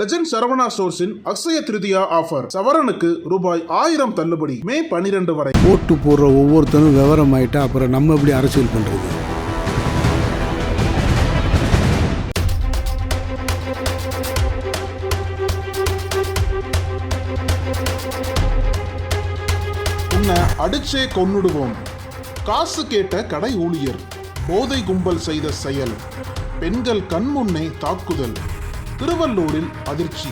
Legend Saravana ஸ்டோர்ஸின் Akshaya Tritiya offer சவரனுக்கு ரூபாய் ஆயிரம் தள்ளுபடி. மே பனிரெண்டு வரை. ஓட்டு போடுற ஒவ்வொருத்தரும் விவரம் ஆயிட்டா அப்புறம் நம்ம எப்படி அரசியல் பண்றது? அடிச்சே கொன்னுடுவோம். காசு கேட்ட கடை ஊழியர். போதை கும்பல் செய்த செயல். பெண்கள் கண்முன்னே தாக்குதல். திருவள்ளூரில் அதிர்ச்சி.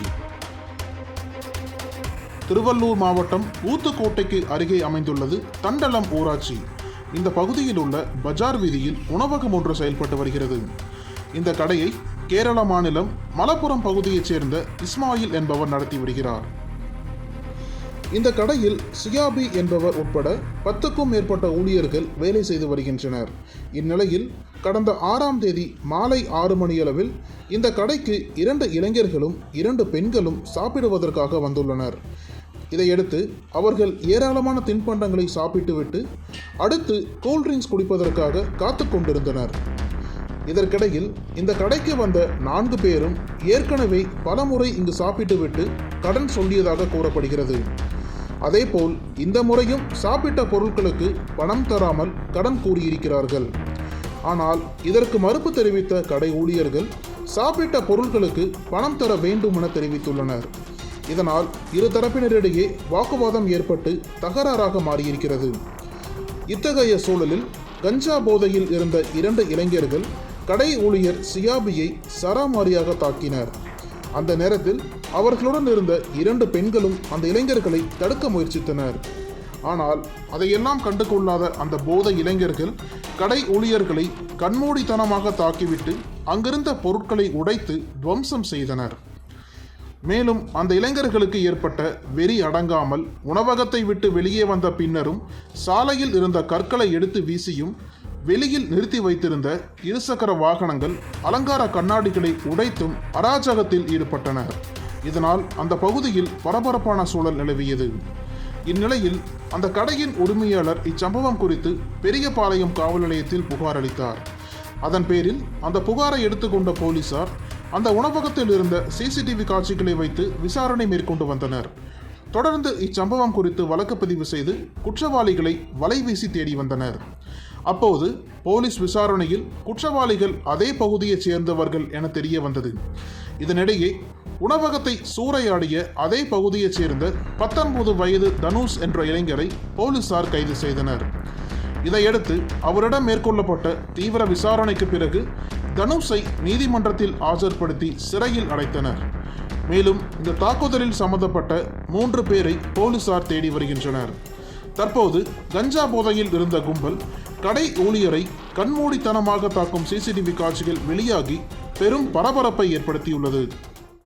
திருவள்ளூர் மாவட்டம் ஊத்துக்கோட்டைக்கு அருகே அமைந்துள்ளது தண்டலம் ஊராட்சி. இந்த பகுதியில் உள்ள பஜார் வீதியில் உணவகம் ஒன்று செயல்பட்டு வருகிறது. இந்த கடையை கேரள மாநிலம் மலப்புரம் பகுதியைச் சேர்ந்த இஸ்மாயில் என்பவர் நடத்தி வருகிறார். இந்த கடையில் சியாபி என்பவர் உட்பட பத்துக்கும் மேற்பட்ட ஊழியர்கள் வேலை செய்து வருகின்றனர். இந்நிலையில் கடந்த ஆறாம் தேதி மாலை ஆறு மணியளவில் இந்த கடைக்கு இரண்டு இளைஞர்களும் இரண்டு பெண்களும் சாப்பிடுவதற்காக வந்துள்ளனர். இதையடுத்து அவர்கள் ஏராளமான தின்பண்டங்களை சாப்பிட்டுவிட்டு அடுத்து கூல்ட்ரிங்க்ஸ் குடிப்பதற்காக காத்து கொண்டிருந்தனர். இதற்கிடையில் இந்த கடைக்கு வந்த நான்கு பேரும் ஏற்கனவே பலமுறை இங்கு சாப்பிட்டுவிட்டு கடன் சொல்லியதாக கூறப்படுகிறது. அதேபோல் இந்த முறையும் சாப்பிட்ட பொருட்களுக்கு பணம் தராமல் கடன் கூறியிருக்கிறார்கள். ஆனால் இதற்கு மறுப்பு தெரிவித்த கடை ஊழியர்கள் சாப்பிட்ட பொருட்களுக்கு பணம் தர வேண்டும் என தெரிவித்துள்ளனர். இதனால் இரு தரப்பினரிடையே வாக்குவாதம் ஏற்பட்டு தகராறாக மாறியிருக்கிறது. இத்தகைய சூழலில் கஞ்சா போதையில் இருந்த இரண்டு இளைஞர்கள் கடை ஊழியர் சியாபியை சராமாரியாக தாக்கினர். அந்த நேரத்தில் அவர்களுடன் இருந்த இரண்டு பெண்களும் அந்த இளைஞர்களை தடுக்க முயற்சித்தனர். ஆனால் அதையெல்லாம் கண்டுகொள்ளாத அந்த போதை இளைஞர்கள் கடை ஊழியர்களை கண்மூடித்தனமாக தாக்கிவிட்டு அங்கிருந்த பொருட்களை உடைத்து துவம்சம் செய்தனர். மேலும் அந்த இளைஞர்களுக்கு ஏற்பட்ட வெறி அடங்காமல் உணவகத்தை விட்டு வெளியே வந்த பின்னரும் சாலையில் இருந்த கற்களை எடுத்து வீசியும் வெளியில் நிறுத்தி வைத்திருந்த இருசக்கர வாகனங்கள் அலங்கார கண்ணாடிகளை உடைத்தும் அராஜகத்தில் ஈடுபட்டனர். இதனால் அந்த பகுதியில் பரபரப்பான சூழல் நிலவியது. இந்நிலையில் அந்த கடையின் உரிமையாளர் இச்சம்பவம் குறித்து பெரியபாளையம் காவல் நிலையத்தில் புகார் அளித்தார். அதன் பேரில் அந்த புகாரை எடுத்துக்கொண்ட போலீசார் அந்த உணவகத்தில் இருந்த சிசிடிவி காட்சிகளை வைத்து விசாரணை மேற்கொண்டு வந்தனர். தொடர்ந்து இச்சம்பவம் குறித்து வழக்கு பதிவு செய்து குற்றவாளிகளை வலைவீசி தேடி வந்தனர். அப்போது போலீஸ் விசாரணையில் குற்றவாளிகள் அதே பகுதியைச் சேர்ந்தவர்கள் என தெரிய வந்தது. இதனிடையே உணவகத்தை சூறையாடிய அதே பகுதியைச் சேர்ந்த பத்தொன்பது வயது தனுஷ் என்ற இளைஞரை போலீசார் கைது செய்தனர். இதையடுத்து அவரிடம் மேற்கொள்ளப்பட்ட தீவிர விசாரணைக்கு பிறகு தனுஷை நீதிமன்றத்தில் ஆஜர்படுத்தி சிறையில் அடைத்தனர். மேலும் இந்த தாக்குதலில் சம்பந்தப்பட்ட மூன்று பேரை போலீசார் தேடி வருகின்றனர். தற்போது கஞ்சா போதையில் இருந்த கும்பல் கடை ஊழியரை கண்மூடித்தனமாக தாக்கும் சிசிடிவி காட்சிகள் வெளியாகி பெரும் பரபரப்பை ஏற்படுத்தியுள்ளது.